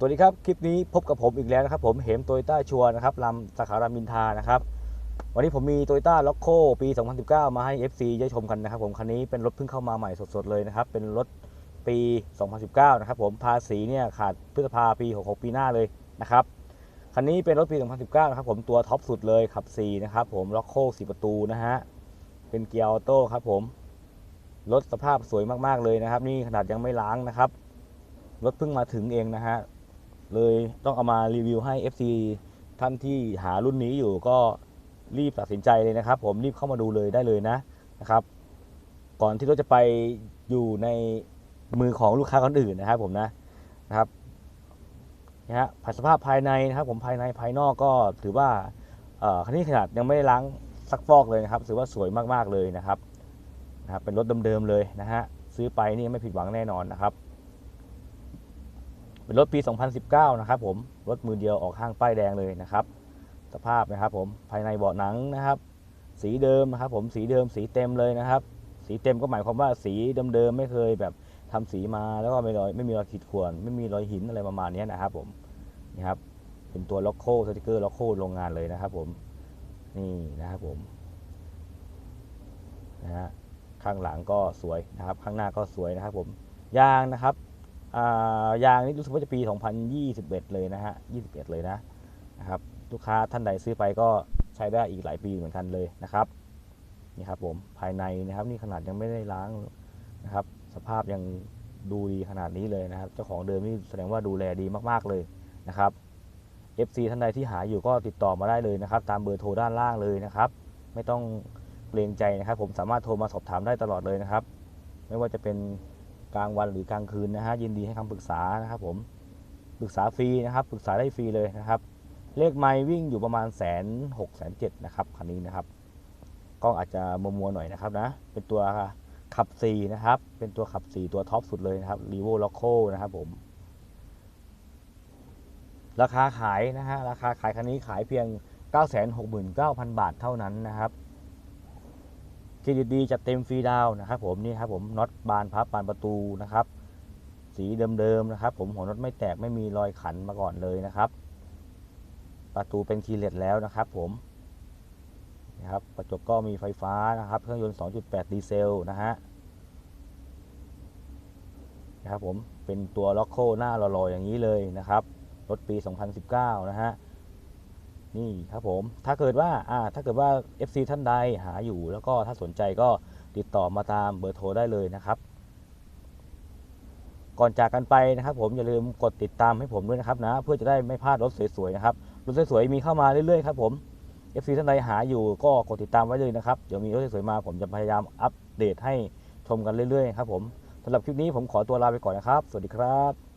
สวัสดีครับ คลิปนี้พบกับผมอีกแล้วนะครับ ผมเหมโตโยต้าชัวนะครับลำสาขารามอินทานะครับ วันนี้ผมมีโตโยต้าล็อกโคปี 2019 มาให้ FC ได้ชมกันนะครับ ผมคันนี้เป็นรถเพิ่งเข้ามาใหม่สดๆเลยนะครับ เป็นรถปี 2019 นะครับ ผมภาษีเนี่ยขาดพฤษภาปี 66 ปีหน้าเลยนะครับคันนี้เป็นรถปี 2019 นะครับ ผมตัวท็อปสุดเลยขับ 4 นะครับ ผมล็อกโค4ประตูนะฮะเป็นเกียร์ออโต้ครับ ผมรถสภาพสวยมากๆเลยนะครับ นี่ขนาดยังไม่ล้างนะครับรถเพิ่งมาถึงเองนะฮะ เลยต้องเอามารีวิวให้ FC ท่านที่หารุ่นนี้อยู่ก็รีบตัดสินใจเลยนะครับ ผมรีบเข้ามาดูเลยได้เลยนะนะครับ ก่อนที่รถจะไปอยู่ในมือของลูกค้าคนอื่นนะครับ ผมนะนะครับนะฮะสภาพภายในนะครับ ผมภายในภายนอกก็ถือว่าเอ่อคันนี้ขนาดยังไม่ได้ล้างซักฟอกเลยนะครับถือว่าสวยมากๆเลยนะครับนะครับ เป็นรถเดิมๆเลยนะฮะซื้อไปนี่ไม่ผิดหวังแน่นอนนะครับ เป็นรถปี 2019 นะครับผม รถมือเดียวออกห้างป้ายแดงเลยนะครับ สภาพนะครับผม ภายในเบาะหนังนะครับ สีเดิมนะครับผม สีเดิม สีเต็มเลยนะครับ สีเต็มก็หมายความว่าสีเดิมๆไม่เคยแบบทำสีมาแล้วก็ไม่รอยไม่มีรอยขีดข่วน ไม่มีรอยหินอะไรประมาณนี้นะครับผม นี่ครับ เป็นตัวล็อกโคสติกเกอร์ล็อกโคโรงงานเลยนะครับผม นี่นะครับผม นะฮะ ข้างหลังก็สวยนะครับ ข้างหน้าก็สวยนะครับผม ยางนะครับ ยางนี่รู้สึกว่าจะปี 2021 เลยนะฮะ 21 เลยนะนะครับลูกค้าท่านใดซื้อไปก็ใช้ได้อีกหลายปีเหมือนกันเลยนะครับนี่ครับผมภายในนะครับนี่ขนาดยังไม่ได้ล้างนะครับ สภาพยังดูดีขนาดนี้เลยนะครับ เจ้าของเดิมนี่แสดงว่าดูแลดีมากๆเลยนะครับ FC ท่านใดที่หาอยู่ก็ติดต่อมาได้เลยนะครับ ตามเบอร์โทรด้านล่างเลยนะครับ ไม่ต้องเกรงใจนะครับ ผมสามารถโทรมาสอบถามได้ตลอดเลยนะครับ ไม่ว่าจะเป็น กลางวันหรือกลางคืนนะฮะยินดีให้คำปรึกษานะครับผมปรึกษาฟรีนะครับปรึกษาได้ฟรีเลยนะครับ เลขไม่วิ่งอยู่ประมาณแสนหกแสนเจ็ดนะครับคันนี้นะครับกล้องอาจจะมัวมัวๆหน่อยนะครับนะเป็นตัวขับ4นะครับเป็นตัวขับ 4 ตัวท็อปสุดเลยนะครับ r e v o l o c o นะครับผมราคาขายนะฮะราคาขายคันนี้ขายเพียง 969,000 บาทเท่านั้นนะครับ รดิตดีจัดเต็มฟรีดาวนะครับผมนี่ครับผมน็อตบานพับบานประตูนะครับ สีเดิมๆนะครับ ผมหัวน็อตไม่แตกไม่มีรอยขันมาก่อนเลยนะครับ ประตูเป็นคีเลสแล้วนะครับ ผมนะครับกระจกก็มีไฟฟ้านะครับ เครื่องยนต์ 2.8 ดีเซลนะฮะนะครับผมเป็นตัวล็อกโคหน้าล่อๆอย่างนี้เลยนะครับรถปี 2019 นะฮะ นี่ครับผม ถ้าเกิดว่าอ่าถ้าเกิดว่า FC ท่านใดหาอยู่ แล้วก็ถ้าสนใจก็ติดต่อมาตามเบอร์โทรได้เลยนะครับ ก่อนจากกันไปนะครับ ผมอย่าลืมกดติดตามให้ผมด้วยนะครับนะ เพื่อจะได้ไม่พลาดรถสวยๆนะครับรถสวยๆมีเข้ามาเรื่อยๆครับผม FC ท่านใดหาอยู่ก็กดติดตามไว้เลยนะครับเดี๋ยวมีรถสวยๆมาผมจะพยายามอัปเดตให้ชมกันเรื่อยๆครับผมสำหรับคลิปนี้ผมขอตัวลาไปก่อนนะครับ สวัสดีครับ